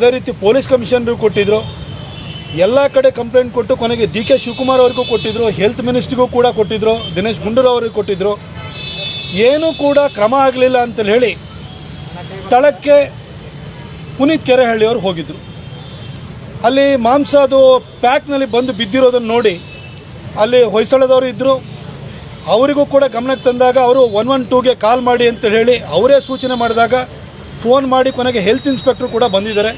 ಅದೇ ರೀತಿ police commissioner ಕೊಟ್ಟಿದ್ರು. ಎಲ್ಲ ಕಡೆ ಕಂಪ್ಲೇಂಟ್ ಕೊಟ್ಟು ಕೊನೆಗೆ ಡಿ ಕೆ ಶಿವಕುಮಾರ್ ಅವ್ರಿಗೂ ಕೊಟ್ಟಿದ್ದರು ಹೆಲ್ತ್ ಮಿನಿಸ್ಟ್ರಿಗೂ ಕೂಡ ಕೊಟ್ಟಿದ್ದರು ದಿನೇಶ್ ಗುಂಡೂರಾವ್ ಅವರಿಗೂ ಕೊಟ್ಟಿದ್ರು. ಏನೂ ಕೂಡ ಕ್ರಮ ಆಗಲಿಲ್ಲ ಅಂತೇಳಿ ಹೇಳಿ ಸ್ಥಳಕ್ಕೆ ಪುನೀತ್ ಕೆರೆಹಳ್ಳಿಯವರು ಹೋಗಿದ್ದರು ಅಲ್ಲಿ ಮಾಂಸ ಅದು ಪ್ಯಾಕ್ನಲ್ಲಿ ಬಂದು ಬಿದ್ದಿರೋದನ್ನು ನೋಡಿ ಅಲ್ಲಿ ಹೊಯ್ಸಳದವರು ಇದ್ದರು ಅವರಿಗೂ ಕೂಡ ಗಮನಕ್ಕೆ ತಂದಾಗ ಅವರು ಒನ್ ಒನ್ ಟೂಗೆ ಕಾಲ್ ಮಾಡಿ ಅಂತ ಹೇಳಿ ಅವರೇ ಸೂಚನೆ ಮಾಡಿದಾಗ ಫೋನ್ ಮಾಡಿ ಕೊನೆಗೆ ಹೆಲ್ತ್ ಇನ್ಸ್ಪೆಕ್ಟ್ರು ಕೂಡ ಬಂದಿದ್ದಾರೆ.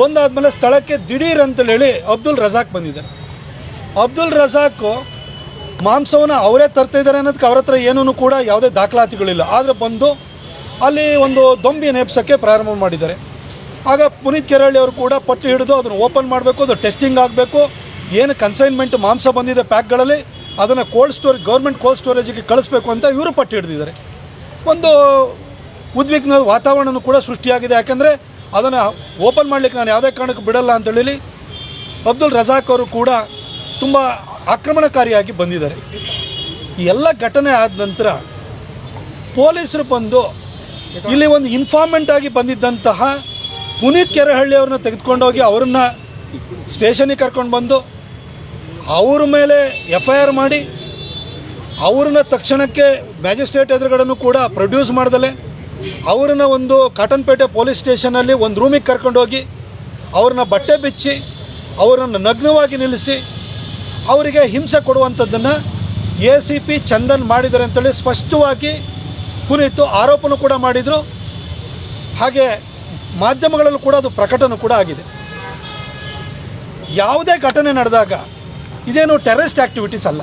ಬಂದಾದಮೇಲೆ ಸ್ಥಳಕ್ಕೆ ದಿಢೀರ್ ಅಂತೇಳಿ ಹೇಳಿ ಅಬ್ದುಲ್ ರಜಾಕ್ ಬಂದಿದ್ದಾರೆ. ಅಬ್ದುಲ್ ರಜಾಕ್ ಮಾಂಸವನ್ನು ಅವರೇ ತರ್ತಾ ಇದ್ದಾರೆ ಅನ್ನೋದಕ್ಕೆ ಅವ್ರ ಹತ್ರ ಏನೂ ಕೂಡ ಯಾವುದೇ ದಾಖಲಾತಿಗಳಿಲ್ಲ. ಆದರೆ ಬಂದು ಅಲ್ಲಿ ಒಂದು ದೊಂಬಿ ನೇಪ್ಸೋಕ್ಕೆ ಪ್ರಾರಂಭ ಮಾಡಿದ್ದಾರೆ. ಆಗ ಪುನೀತ್ ಕೆರಳಿ ಅವರು ಕೂಡ ಪಟ್ಟಿ ಹಿಡಿದು ಅದನ್ನು ಓಪನ್ ಮಾಡಬೇಕು, ಅದು ಟೆಸ್ಟಿಂಗ್ ಆಗಬೇಕು. ಏನು ಕನ್ಸೈನ್ಮೆಂಟ್ ಮಾಂಸ ಬಂದಿದೆ ಪ್ಯಾಕ್ಗಳಲ್ಲಿ, ಅದನ್ನು ಕೋಲ್ಡ್ ಸ್ಟೋರೇಜ್ ಗೌರ್ಮೆಂಟ್ ಕೋಲ್ಡ್ ಸ್ಟೋರೇಜಿಗೆ ಕಳಿಸ್ಬೇಕು ಅಂತ ಇವರು ಪಟ್ಟಿ ಹಿಡಿದಿದ್ದಾರೆ. ಒಂದು ಉದ್ವಿಗ್ನ ವಾತಾವರಣನೂ ಕೂಡ ಸೃಷ್ಟಿಯಾಗಿದೆ. ಯಾಕೆಂದರೆ ಅದನ್ನು ಓಪನ್ ಮಾಡಲಿಕ್ಕೆ ನಾನು ಯಾವುದೇ ಕಾರಣಕ್ಕೆ ಬಿಡಲ್ಲ ಅಂತೇಳಿ ಅಬ್ದುಲ್ ರಜಾಕ್ ಅವರು ಕೂಡ ತುಂಬ ಆಕ್ರಮಣಕಾರಿಯಾಗಿ ಬಂದಿದ್ದಾರೆ. ಈ ಎಲ್ಲ ಘಟನೆ ಆದ ನಂತರ ಪೊಲೀಸರು ಬಂದು ಇಲ್ಲಿ ಒಂದು ಇನ್ಫಾರ್ಮೆಂಟ್ ಆಗಿ ಬಂದಿದ್ದಂತಹ ಪುನೀತ್ ಕೆರೆಹಳ್ಳಿ ಅವ್ರನ್ನ ತೆಗೆದುಕೊಂಡೋಗಿ ಅವ್ರನ್ನ ಸ್ಟೇಷನಿಗೆ ಕರ್ಕೊಂಡು ಬಂದು ಅವ್ರ ಮೇಲೆ ಎಫ್ ಐ ಆರ್ ಮಾಡಿ ಅವ್ರನ್ನ ತಕ್ಷಣಕ್ಕೆ ಮ್ಯಾಜಿಸ್ಟ್ರೇಟ್ ಎದುರುಗಡೆನೂ ಕೂಡ ಪ್ರೊಡ್ಯೂಸ್ ಮಾಡ್ದಲೆ. ಅವ್ರನ್ನ ಒಂದು ಕಾಟನ್ಪೇಟೆ ಪೊಲೀಸ್ ಸ್ಟೇಷನಲ್ಲಿ ಒಂದು ರೂಮಿಗೆ ಕರ್ಕೊಂಡೋಗಿ ಅವ್ರನ್ನ ಬಟ್ಟೆ ಬಿಚ್ಚಿ, ಅವರನ್ನು ನಗ್ನವಾಗಿ ನಿಲ್ಲಿಸಿ, ಅವರಿಗೆ ಹಿಂಸೆ ಕೊಡುವಂಥದ್ದನ್ನು ಎ ಸಿ ಪಿ ಚಂದನ್ ಮಾಡಿದ್ದಾರೆ ಅಂತೇಳಿ ಸ್ಪಷ್ಟವಾಗಿ ಕುರಿತು ಆರೋಪನೂ ಕೂಡ ಮಾಡಿದರು. ಹಾಗೆ ಮಾಧ್ಯಮಗಳಲ್ಲೂ ಕೂಡ ಅದು ಪ್ರಕಟನೂ ಕೂಡ ಆಗಿದೆ. ಯಾವುದೇ ಘಟನೆ ನಡೆದಾಗ ಇದೇನು ಟೆರರಿಸ್ಟ್ ಆ್ಯಕ್ಟಿವಿಟೀಸ್ ಅಲ್ಲ.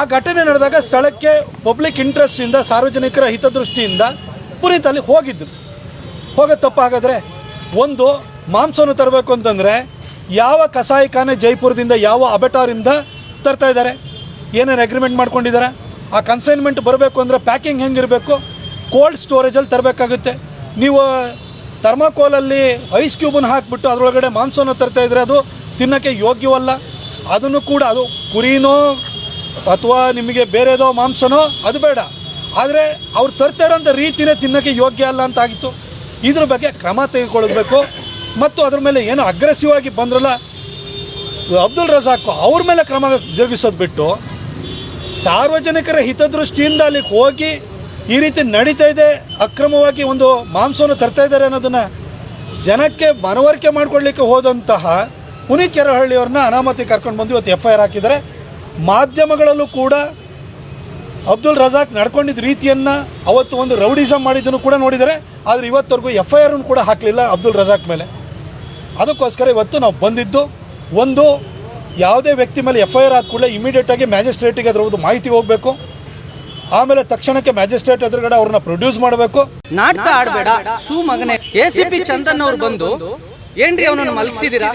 ಆ ಘಟನೆ ನಡೆದಾಗ ಸ್ಥಳಕ್ಕೆ ಪಬ್ಲಿಕ್ ಇಂಟ್ರೆಸ್ಟಿಂದ ಸಾರ್ವಜನಿಕರ ಹಿತದೃಷ್ಟಿಯಿಂದ ಪುನೀತ್ ಅಲ್ಲಿ ಹೋಗಿದ್ರು ಹೋಗೋದು ತಪ್ಪು ಹಾಗಾದರೆ ಒಂದು ಮಾಂಸವನ್ನು ತರಬೇಕು ಅಂತಂದರೆ ಯಾವ ಕಸಾಯಿಖಾನೆ ಜೈಪುರದಿಂದ, ಯಾವ ಅಬೆಟಾರಿಂದ ತರ್ತಾ ಇದ್ದಾರೆ? ಏನೇನು ಅಗ್ರಿಮೆಂಟ್ ಮಾಡ್ಕೊಂಡಿದ್ದಾರೆ? ಆ ಕನ್ಸೈನ್ಮೆಂಟ್ ಬರಬೇಕು ಅಂದರೆ ಪ್ಯಾಕಿಂಗ್ ಹೆಂಗಿರಬೇಕು? ಕೋಲ್ಡ್ ಸ್ಟೋರೇಜಲ್ಲಿ ತರಬೇಕಾಗುತ್ತೆ. ನೀವು ಥರ್ಮಾಕೋಲಲ್ಲಿ ಐಸ್ ಕ್ಯೂಬನ್ನು ಹಾಕಿಬಿಟ್ಟು ಅದರೊಳಗಡೆ ಮಾಂಸವನ್ನು ತರ್ತಾ ಇದ್ದರೆ ಅದು ತಿನ್ನೋಕ್ಕೆ ಯೋಗ್ಯವಲ್ಲ. ಅದನ್ನು ಕೂಡ ಅದು ಕುರಿನೋ ಅಥವಾ ನಿಮಗೆ ಬೇರೆದೋ ಮಾಂಸನೋ, ಅದು ಬೇಡ. ಆದರೆ ಅವ್ರು ತರ್ತಾ ಇರೋಂಥ ರೀತಿನೇ ತಿನ್ನೋಕ್ಕೆ ಯೋಗ್ಯ ಅಲ್ಲ ಅಂತ ಆಗಿತ್ತು. ಇದ್ರ ಬಗ್ಗೆ ಕ್ರಮ ತೆಗೆದುಕೊಳ್ಬೇಕು ಮತ್ತು ಅದ್ರ ಮೇಲೆ ಏನು ಅಗ್ರೆಸಿವ್ ಆಗಿ ಬಂದ್ರಲ್ಲ, ಅಬ್ದುಲ್ ರಜಾಕ್ ಅವ್ರ ಮೇಲೆ ಕ್ರಮ ಜರುಗಿಸೋದು ಬಿಟ್ಟು ಸಾರ್ವಜನಿಕರ ಹಿತದೃಷ್ಟಿಯಿಂದ ಅಲ್ಲಿಗೆ ಹೋಗಿ ಈ ರೀತಿ ನಡೀತಾ ಇದೆ, ಅಕ್ರಮವಾಗಿ ಒಂದು ಮಾಂಸವನ್ನು ತರ್ತಾ ಇದ್ದಾರೆ ಅನ್ನೋದನ್ನು ಜನಕ್ಕೆ ಮನವರಿಕೆ ಮಾಡಿಕೊಡ್ಲಿಕ್ಕೆ ಹೋದಂತಹ ಪುನೀತ್ ಕೆರಹಳ್ಳಿಯವ್ರನ್ನ ಅನಾಮತಿ ಕರ್ಕೊಂಡು ಬಂದು ಇವತ್ತು ಎಫ್ ಐ ಆರ್ ಹಾಕಿದ್ದಾರೆ. ಮಾಧ್ಯಮಗಳಲ್ಲೂ ಕೂಡ ಅಬ್ದುಲ್ ರಜಾಕ್ ನಡ್ಕೊಂಡಿದ್ದ ರೀತಿಯನ್ನು ಅವತ್ತು ಒಂದು ರೌಡಿಸಮ್ ಮಾಡಿದ್ದನ್ನು ಕೂಡ ನೋಡಿದರೆ, ಆದರೆ ಇವತ್ತವರೆಗೂ ಎಫ್ ಐ ಆರ್ ಕೂಡ ಹಾಕಲಿಲ್ಲ ಅಬ್ದುಲ್ ರಜಾಕ್ ಮೇಲೆ. ಅದಕ್ಕೋಸ್ಕರ ಇವತ್ತು ನಾವು ಬಂದಿದ್ದು, ಒಂದು ಯಾವುದೇ ವ್ಯಕ್ತಿ ಮೇಲೆ ಎಫ್ ಐ ಆರ್ ಆದ ಕೂಡಲೇ ಇಮಿಡಿಯೇಟಾಗಿ ಮ್ಯಾಜಿಸ್ಟ್ರೇಟಿಗೆ ಅದರ ಒಂದು ಮಾಹಿತಿ ಹೋಗಬೇಕು. ಆಮೇಲೆ ತಕ್ಷಣಕ್ಕೆ ಮ್ಯಾಜಿಸ್ಟ್ರೇಟ್ ಎದುರುಗಡೆ ಅವ್ರನ್ನ ಪ್ರೊಡ್ಯೂಸ್ ಮಾಡಬೇಕು. ನಾಟಕ ಆಡಬೇಡ, ಸೂ ಮಗನೇ. ಎ ಸಿ ಪಿ ಚಂದನ್ ಅವ್ರು ಬಂದು, ಏನ್ರಿ ಅವನನ್ನು ಮಲಗಿಸಿದಿರಾ?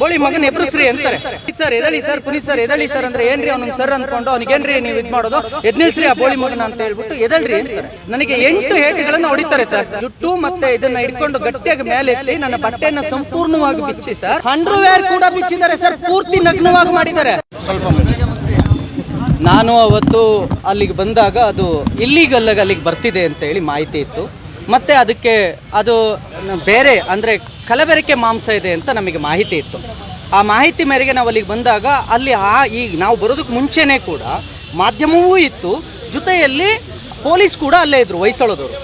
ಬೋಳಿ ಮಗನ ಎಬ್ರಸ್ರಿ ಅಂತಾರೆ. ಸರ್, ಎದಳಿ ಸರ್, ಪುನೀತ್ ಸರ್, ಎದಳಿ ಸರ್ ಅಂದ್ರೆ ಏನ್ರಿ ಅವ್ನಿಗೆ ಸರ್ ಅನ್ಕೊಂಡು ಅವ್ನಿಗೇನ್ರಿ ನೀವು ಇದ್ ಮಾಡೋದು? ಎದ್ನಿಸ್ರಿ ಆ ಬೋಳಿ ಮಗನ ಅಂತ ಹೇಳ್ಬಿಟ್ಟು ಎದಳ್ರಿ ಅಂತಾರೆ. ನನಗೆ ಎಂಟು ಹೇಟುಗಳನ್ನ ಹೊಡಿತಾರೆ ಸರ್. ಜುಟ್ಟು ಮತ್ತೆ ಇದನ್ನ ಇಟ್ಕೊಂಡು ಗಟ್ಟಿಯಾಗಿ ಮೇಲೆ ಎತ್ತಿ ನನ್ನ ಬಟ್ಟೆಯನ್ನ ಸಂಪೂರ್ಣವಾಗಿ ಬಿಚ್ಚಿ ಸರ್. ಅಂಡರ್ವೇರ್ ಕೂಡ ಬಿಚ್ಚಿದ್ದಾರೆ ಸರ್. ಪೂರ್ತಿ ನಗ್ನವಾಗಿ ಮಾಡಿದ್ದಾರೆ. ನಾನು ಅವತ್ತು ಅಲ್ಲಿಗೆ ಬಂದಾಗ ಅದು ಇಲ್ಲಿಗಲ್ ಅಲ್ಲಿಗೆ ಬರ್ತಿದೆ ಅಂತ ಹೇಳಿ ಮಾಹಿತಿ ಇತ್ತು. ಮತ್ತೆ ಅದಕ್ಕೆ ಅದು ಬೇರೆ, ಅಂದರೆ ಕಲಬೆರಕೆ ಮಾಂಸ ಇದೆ ಅಂತ ನಮಗೆ ಮಾಹಿತಿ ಇತ್ತು. ಆ ಮಾಹಿತಿ ಮೇರೆಗೆ ನಾವು ಅಲ್ಲಿಗೆ ಬಂದಾಗ ಅಲ್ಲಿ ಆ ಈಗ ನಾವು ಬರೋದಕ್ಕೆ ಮುಂಚೆನೇ ಕೂಡ ಮಾಧ್ಯಮವೂ ಇತ್ತು. ಜೊತೆಯಲ್ಲಿ ಪೊಲೀಸ್ ಕೂಡ ಅಲ್ಲೇ ಇದ್ದರು ಹೊಯ್ಸಳದವರು.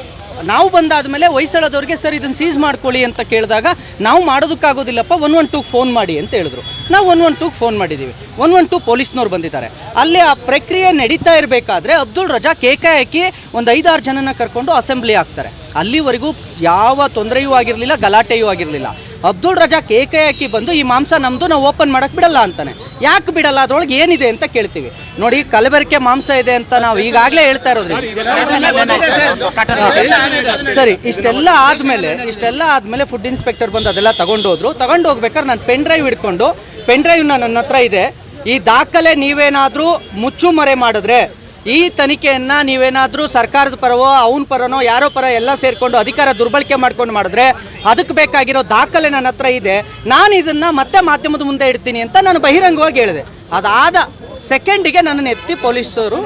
ನಾವು ಬಂದಾದ ಮೇಲೆ ಹೊಯ್ಸಳದವ್ರಿಗೆ, ಸರ್, ಇದನ್ನು ಸೀಸ್ ಮಾಡ್ಕೊಳ್ಳಿ ಅಂತ ಕೇಳಿದಾಗ, ನಾವು ಮಾಡೋದಕ್ಕಾಗೋದಿಲ್ಲಪ್ಪ ಒನ್ ಒನ್ ಟೂಗೆ ಫೋನ್ ಮಾಡಿ ಅಂತ ಹೇಳಿದ್ರು. ನಾವು ಒನ್ ಒನ್ ಟೂಗೆ ಫೋನ್ ಮಾಡಿದ್ದೀವಿ ಒನ್ ಒನ್ ಟೂ ಪೊಲೀಸ್ನವ್ರು ಬಂದಿದ್ದಾರೆ. ಅಲ್ಲಿ ಆ ಪ್ರಕ್ರಿಯೆ ನಡೀತಾ ಇರಬೇಕಾದ್ರೆ ಅಬ್ದುಲ್ ರಜಾ ಏಕಾಏಕಿ ಒಂದು ಐದಾರು ಜನನ ಕರ್ಕೊಂಡು ಅಸೆಂಬ್ಲಿ ಆಗ್ತಾರೆ. ಅಲ್ಲಿವರೆಗೂ ಯಾವ ತೊಂದರೆಯೂ ಆಗಿರಲಿಲ್ಲ ಗಲಾಟೆಯೂ ಆಗಿರಲಿಲ್ಲ ಅಬ್ದುಲ್ ರಜಾಕ್ ಏಕಾಏಕಿ ಬಂದು ಈ ಮಾಂಸ ನಮ್ಮದು ನಾವು ಓಪನ್ ಮಾಡಕ್ಕೆ ಬಿಡಲ್ಲ ಅಂತಾನೆ ಯಾಕೆ ಬಿಡಲ್ಲ ಅದರೊಳಗೆ ಏನಿದೆ ಅಂತ ಕೇಳ್ತೀವಿ ನೋಡಿ ಕಲಬೆರಕೆ ಮಾಂಸ ಇದೆ ಅಂತ ನಾವು ಈಗಾಗಲೇ ಹೇಳ್ತಾ ಇರೋದ್ರಿ ಸರಿ ಇಷ್ಟೆಲ್ಲ ಆದಮೇಲೆ ಇಷ್ಟೆಲ್ಲ ಆದಮೇಲೆ ಫುಡ್ ಇನ್ಸ್ಪೆಕ್ಟರ್ ಬಂದು ಅದೆಲ್ಲ ತಗೊಂಡೋದ್ರು ತಗೊಂಡು ಹೋಗ್ಬೇಕಾದ್ರೆ ನಾನು ಪೆನ್ ಡ್ರೈವ್ ಹಿಡ್ಕೊಂಡು ಪೆನ್ ಡ್ರೈವ್ನ ನನ್ನ ಹತ್ರ ಇದೆ ಈ ದಾಖಲೆ ನೀವೇನಾದರೂ ಮುಚ್ಚುಮರೆ ಮಾಡಿದ್ರೆ ಈ ತನಿಖೆಯನ್ನ ನೀವೇನಾದ್ರೂ ಸರ್ಕಾರದ ಪರವೋ, ಅವನ ಪರನೋ, ಯಾರೋ ಪರ ಎಲ್ಲ ಸೇರ್ಕೊಂಡು ಅಧಿಕಾರ ದುರ್ಬಳಕೆ ಮಾಡ್ಕೊಂಡು ಮಾಡಿದ್ರೆ ಅದಕ್ಕೆ ಬೇಕಾಗಿರೋ ದಾಖಲೆ ನನ್ನ ಹತ್ರ ಇದೆ. ನಾನು ಇದನ್ನ ಮತ್ತೆ ಮಾಧ್ಯಮದ ಮುಂದೆ ಇಡ್ತೀನಿ ಅಂತ ನಾನು ಬಹಿರಂಗವಾಗಿ ಹೇಳಿದೆ. ಅದಾದ ಸೆಕೆಂಡಿಗೆ ನನ್ನನ್ನು ಎತ್ತಿ ಪೊಲೀಸರು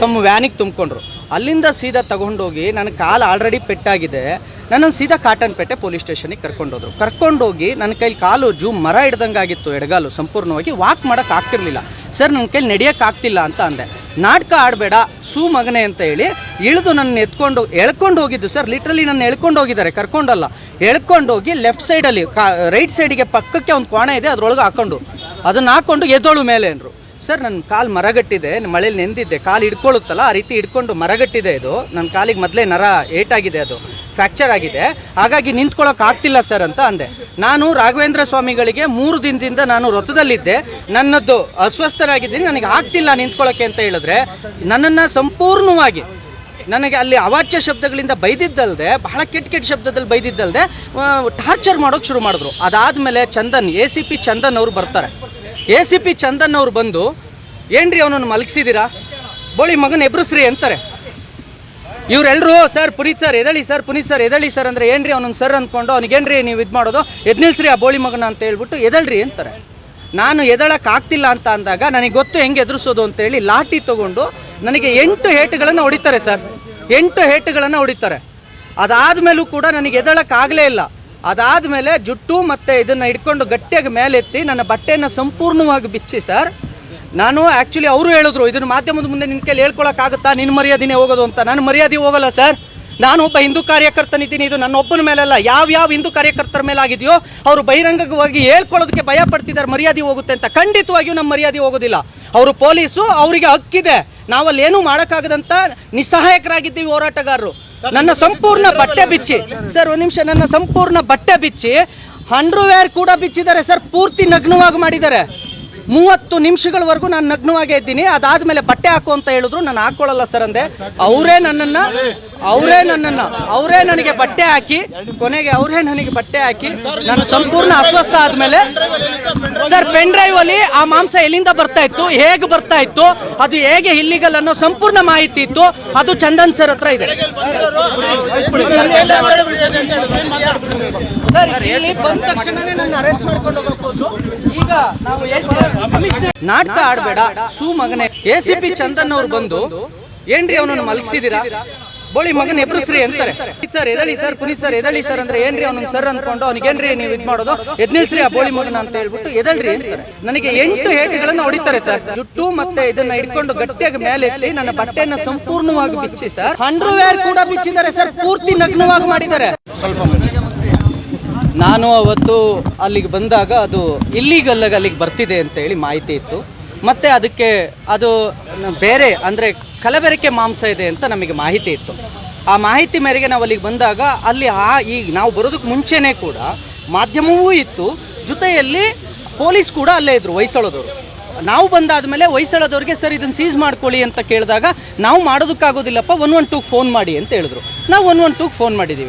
ತಮ್ಮ ವ್ಯಾನಿಗೆ ತುಂಬಿಕೊಂಡ್ರು. ಅಲ್ಲಿಂದ ಸೀದಾ ತಗೊಂಡೋಗಿ ನನ್ನ ಕಾಲು ಆಲ್ರೆಡಿ ಪೆಟ್ಟಾಗಿದೆ. ನನ್ನನ್ನು ಸೀದಾ ಕಾಟನ್ಪೇಟೆ ಪೊಲೀಸ್ ಸ್ಟೇಷನಿಗೆ ಕರ್ಕೊಂಡೋದ್ರು. ಕರ್ಕೊಂಡೋಗಿ ನನ್ನ ಕೈಲಿ ಕಾಲು ಜೂ ಮರ ಹಿಡ್ದಂಗಾಗಿತ್ತು ಎಡಗಾಲು, ಸಂಪೂರ್ಣವಾಗಿ ವಾಕ್ ಮಾಡೋಕ್ಕಾಗ್ತಿರ್ಲಿಲ್ಲ ಸರ್, ನನ್ನ ಕೈಲಿ ನಡೆಯೋಕ್ಕಾಗ್ತಿಲ್ಲ ಅಂತ ಅಂದೆ. ನಾಟಕ ಆಡಬೇಡ, ಸೂ ಮಗನೆ ಅಂತ ಹೇಳಿ ಇಳಿದು ನನ್ನ ಎತ್ಕೊಂಡು, ಎಳ್ಕೊಂಡು ಹೋಗಿದ್ದು ಸರ್ ಲಿಟ್ರಲಿ ನನ್ನ ಎಳ್ಕೊಂಡು ಹೋಗಿದ್ದಾರೆ, ಕರ್ಕೊಂಡಲ್ಲ. ಎಳ್ಕೊಂಡು ಹೋಗಿ ಲೆಫ್ಟ್ ಸೈಡಲ್ಲಿ ಕಾ ರೈಟ್ ಸೈಡಿಗೆ ಪಕ್ಕಕ್ಕೆ ಒಂದು ಕೋಣೆ ಇದೆ, ಅದರೊಳಗೆ ಹಾಕೊಂಡು. ಅದನ್ನ ಹಾಕೊಂಡು ಎದ್ದೋಳು ಮೇಲೆ ಅಂದರು. ಸರ್ ನನ್ನ ಕಾಲು ಮರಗಟ್ಟಿದೆ ಮಳೇಲಿ ನೆಂದಿದ್ದೆ ಕಾಲು ಹಿಡ್ಕೊಳ್ಳುತ್ತಲ್ಲ ಆ ರೀತಿ ಹಿಡ್ಕೊಂಡು ಮರಗಟ್ಟಿದೆ ಇದು. ನನ್ನ ಕಾಲಿಗೆ ಮೊದಲೇ ನರ ಏಟಾಗಿದೆ ಅದು. ಫ್ರ್ಯಾಕ್ಚರ್ ಆಗಿದೆ. ಹಾಗಾಗಿ ನಿಂತ್ಕೊಳ್ಳೋಕೆ ಆಗ್ತಿಲ್ಲ ಸರ್ ಅಂತ ಅಂದೆ. ನಾನು ರಾಘವೇಂದ್ರ ಸ್ವಾಮಿಗಳಿಗೆ ಮೂರು ದಿನದಿಂದ ನಾನು ವ್ರತದಲ್ಲಿದ್ದೆ ನನ್ನದ್ದು ಅಸ್ವಸ್ಥರಾಗಿದ್ದೀನಿ. ನನಗೆ ಆಗ್ತಿಲ್ಲ ನಿಂತ್ಕೊಳ್ಳೋಕೆ ಅಂತ ಹೇಳಿದ್ರೆ, ನನ್ನನ್ನು ಸಂಪೂರ್ಣವಾಗಿ ನನಗೆ ಅಲ್ಲಿ ಅವಾಚ್ಯ ಶಬ್ದಗಳಿಂದ ಬೈದಿದ್ದಲ್ದೆ, ಬಹಳ ಕೆಟ್ಟ ಕೆಟ್ಟ ಶಬ್ದದಲ್ಲಿ ಬೈದಿದ್ದಲ್ದೆ ಟಾರ್ಚರ್ ಮಾಡೋಕೆ ಶುರು ಮಾಡಿದ್ರು. ಅದಾದಮೇಲೆ Chandan A C P Chandan ಅವರು ಬರ್ತಾರೆ. ಎ ಸಿ ಪಿ ಚಂದನ್ ಅವ್ರು ಬಂದು, ಏನ್ರಿ ಅವನನ್ನು ಮಲಗಿಸಿದ್ದೀರಾ ಬೋಳಿ ಮಗನ ಎಬ್ರಸ್ರಿ ಅಂತಾರೆ. ಇವರೆಲ್ಲರೂ ಸರ್, ಪುನೀತ್ ಸರ್, ಎದಳಿ ಸರ್, ಪುನೀತ್ ಸರ್, ಎದಳಿ ಸರ್ ಅಂದ್ರೆ ಏನ್ರಿ ಅವನೊಂದು ಸರ್ ಅಂದ್ಕೊಂಡು ಅವ್ನಿಗೇನ್ರಿ ನೀವು ಇದು ಮಾಡೋದು? ಎದ್ನಿಲ್ಸ್ರಿ ಆ ಬೋಳಿ ಮಗನ ಅಂತ ಹೇಳ್ಬಿಟ್ಟು ಎದಳ್ರಿ ಅಂತಾರೆ. ನಾನು ಎದಳಕ್ ಆಗ್ತಿಲ್ಲ ಅಂತ ಅಂದಾಗ ನನಗೆ ಗೊತ್ತು ಹೆಂಗೆ ಎದುರಿಸೋದು ಅಂತೇಳಿ ಲಾಠಿ ತಗೊಂಡು ನನಗೆ ಎಂಟು ಹೇಟುಗಳನ್ನು ಹೊಡಿತಾರೆ, ಸರ್. ಎಂಟು ಹೇಟುಗಳನ್ನು ಹೊಡಿತಾರೆ. ಅದಾದ್ಮೇಲೂ ಕೂಡ ನನಗೆ ಎದಳಕ್ಕಾಗಲೇ ಆಗಲೇ ಇಲ್ಲ ಅದಾದ್ಮೇಲೆ ಜುಟ್ಟು ಮತ್ತೆ ಇದನ್ನ ಹಿಡ್ಕೊಂಡು ಗಟ್ಟಿಯಾಗಿ ಮೇಲೆತ್ತಿ ನನ್ನ ಬಟ್ಟೆಯನ್ನು ಸಂಪೂರ್ಣವಾಗಿ ಬಿಚ್ಚಿ, ಸರ್. ನಾನು ಆಕ್ಚುಲಿ ಅವರು ಹೇಳಿದ್ರು, ಇದನ್ನ ಮಾಧ್ಯಮದ ಮುಂದೆ ನಿನ್ನ ಕೈಲಿ ಹೇಳ್ಕೊಳಕ್ಕಾಗುತ್ತಾ? ನಿನ್ನ ಮರ್ಯಾದಿನೇ ಹೋಗೋದು ಅಂತ. ನಾನು ಮರ್ಯಾದೆ ಹೋಗಲ್ಲ, ಸರ್. ನಾನು ಒಬ್ಬ ಹಿಂದೂ ಕಾರ್ಯಕರ್ತನಿದ್ದೀನಿ ಇದು ನನ್ನ ಒಬ್ಬನ ಅಲ್ಲ ಯಾವ ಯಾವ ಹಿಂದೂ ಕಾರ್ಯಕರ್ತರ ಮೇಲೆ ಆಗಿದೆಯೋ ಅವರು ಬಹಿರಂಗವಾಗಿ ಹೇಳ್ಕೊಳ್ಳೋದಕ್ಕೆ ಭಯ ಪಡ್ತಿದ್ದಾರೆ, ಮರ್ಯಾದೆ ಹೋಗುತ್ತೆ ಅಂತ. ಖಂಡಿತವಾಗಿಯೂ ನಮ್ಮ ಮರ್ಯಾದೆ ಹೋಗೋದಿಲ್ಲ. ಅವರು ಪೊಲೀಸು, ಅವರಿಗೆ ಹಕ್ಕಿದೆ. ನಾವಲ್ಲಿ ಏನೂ ಮಾಡೋಕ್ಕಾಗದಂತ ನಿಸ್ಸಹಾಯಕರಾಗಿದ್ದೀವಿ ಹೋರಾಟಗಾರರು. ನನ್ನ ಸಂಪೂರ್ಣ ಬಟ್ಟೆ ಬಿಚ್ಚಿ. ಸರ್, ಒಂದು ನಿಮಿಷ, ನನ್ನ ಸಂಪೂರ್ಣ ಬಟ್ಟೆ ಬಿಚ್ಚಿ. ಅಂಡರ್ವೇರ್ ಕೂಡ ಬಿಚ್ಚಿದ್ದಾರೆ, ಸರ್, ಪೂರ್ತಿ ನಗ್ನವಾಗಿ ಮಾಡಿದ್ದಾರೆ. ಮೂವತ್ತು ನಿಮಿಷಗಳವರೆಗೂ ನಾನು ನಗ್ನವಾಗೇ ಇದ್ದೀನಿ. ಅದಾದ್ಮೇಲೆ ಬಟ್ಟೆ ಹಾಕು ಅಂತ ಹೇಳಿದ್ರು. ನಾನು ಹಾಕೊಳ್ಳಲ್ಲ ಸರ್ ಅಂದೆ. ಅವರೇ ನನ್ನನ್ನ, ಅವರೇ ನನ್ನನ್ನು, ಅವರೇ ನನಗೆ ಬಟ್ಟೆ ಹಾಕಿ, ಕೊನೆಗೆ ಅವರೇ ನನಗೆ ಬಟ್ಟೆ ಹಾಕಿ ನಾನು ಸಂಪೂರ್ಣ ಅಸ್ವಸ್ಥ ಆದ್ಮೇಲೆ ಸರ್ ಪೆನ್ ಡ್ರೈವ್ ಅಲ್ಲಿ ಆ ಮಾಂಸ ಎಲ್ಲಿಂದ ಬರ್ತಾ ಇತ್ತು, ಹೇಗೆ ಬರ್ತಾ ಇತ್ತು, ಅದು ಹೇಗೆ ಇಲ್ಲಿಗಲ್ ಅನ್ನೋ ಸಂಪೂರ್ಣ ಮಾಹಿತಿ ಇತ್ತು. ಅದು ಚಂದನ್ ಸರ್ ಹತ್ರ ಇದೆ. ಸರ್ ಬಂದ ತಕ್ಷಣನೇ ನನ್ನ ಅರೆಸ್ಟ್ ಮಾಡ್ಕೊಂಡು ಹೋಗ್ಬೋದು ಈಗ ನಾವು ನಾಟಕ ಆಡಬೇಡ. ಸೂ ಮಗನೆ. ಎ ಸಿ ಪಿ ಚಂದನ್ ಅವ್ರು ಬಂದು ಏನ್ರಿ ಅವನನ್ನು ಮಲಗಿಸಿದೀರಾ? ಬೋಳಿ ಮಗನ ಎಬ್ರಸ್ರಿ ಅಂತಾರೆ. ಸರ್ ಎದಳಿ ಸರ್ ಪುನೀತ್ ಸರ್ ಎದಳಿ ಸರ್ ಅಂದ್ರೆ ಏನ್ರಿ ಅವ್ನ ಸರ್ ಅಂದ್ಕೊಂಡು ಅವ್ನಿಗೇನ್ರಿ ನೀವು ಇದ್ ಮಾಡೋದು? ಎದ್ನಿಲ್ಸ್ರಿ ಆ ಬೋಳಿ ಮಗನ ಅಂತ ಹೇಳ್ಬಿಟ್ಟು ಎದಳ್ರಿ ಅಂತಾರೆ. ನನಗೆ ಎಂಟು ಏಟುಗಳನ್ನು ಹೊಡಿತಾರೆ ಸರ್. ಜುಟ್ಟು ಮತ್ತೆ ಇದನ್ನ ಹಿಡ್ಕೊಂಡು ಗಟ್ಟಿಯಾಗಿ ಮೇಲೆ ಎತ್ತಿ ನನ್ನ ಬಟ್ಟೆಯನ್ನ ಸಂಪೂರ್ಣವಾಗಿ ಬಿಚ್ಚಿ ಸರ್. ಅಂಡರ್ವೇರ್ ಕೂಡ ಬಿಚ್ಚಿದ್ದಾರೆ ಸರ್. ಪೂರ್ತಿ ನಗ್ನವಾಗಿ ಮಾಡಿದ್ದಾರೆ. ನಾನು ಅವತ್ತು ಅಲ್ಲಿಗೆ ಬಂದಾಗ ಅದು ಇಲ್ಲಿಗಲ್ಲ ಅಲ್ಲಿಗೆ ಬರ್ತಿದೆ ಅಂತ ಹೇಳಿ ಮಾಹಿತಿ ಇತ್ತು. ಮತ್ತೆ ಅದಕ್ಕೆ ಅದು ಬೇರೆ, ಅಂದರೆ ಕಲಬೆರಕೆ ಮಾಂಸ ಇದೆ ಅಂತ ನಮಗೆ ಮಾಹಿತಿ ಇತ್ತು. ಆ ಮಾಹಿತಿ ಮೇರೆಗೆ ನಾವು ಅಲ್ಲಿಗೆ ಬಂದಾಗ ಅಲ್ಲಿ ಆ ಈಗ ನಾವು ಬರೋದಕ್ಕೆ ಮುಂಚೆನೇ ಕೂಡ ಮಾಧ್ಯಮವೂ ಇತ್ತು. ಜೊತೆಯಲ್ಲಿ ಪೊಲೀಸ್ ಕೂಡ ಅಲ್ಲೇ ಇದ್ದರು ಹೊಯ್ಸಳದವರು. ನಾವು ಬಂದಾದ ಮೇಲೆ ಹೊಯ್ಸಳದವ್ರಿಗೆ ಸರ್ ಇದನ್ನು ಸೀಸ್ ಮಾಡ್ಕೊಳ್ಳಿ ಅಂತ ಕೇಳಿದಾಗ ನಾವು ಮಾಡೋದಕ್ಕಾಗೋದಿಲ್ಲಪ್ಪ ಒನ್ ಒನ್ ಟೂಗೆ ಫೋನ್ ಮಾಡಿ ಅಂತ ಹೇಳಿದ್ರು. ನಾವು ಒನ್ ಒನ್ ಟೂಗೆ ಫೋನ್ ಮಾಡಿದ್ದೀವಿ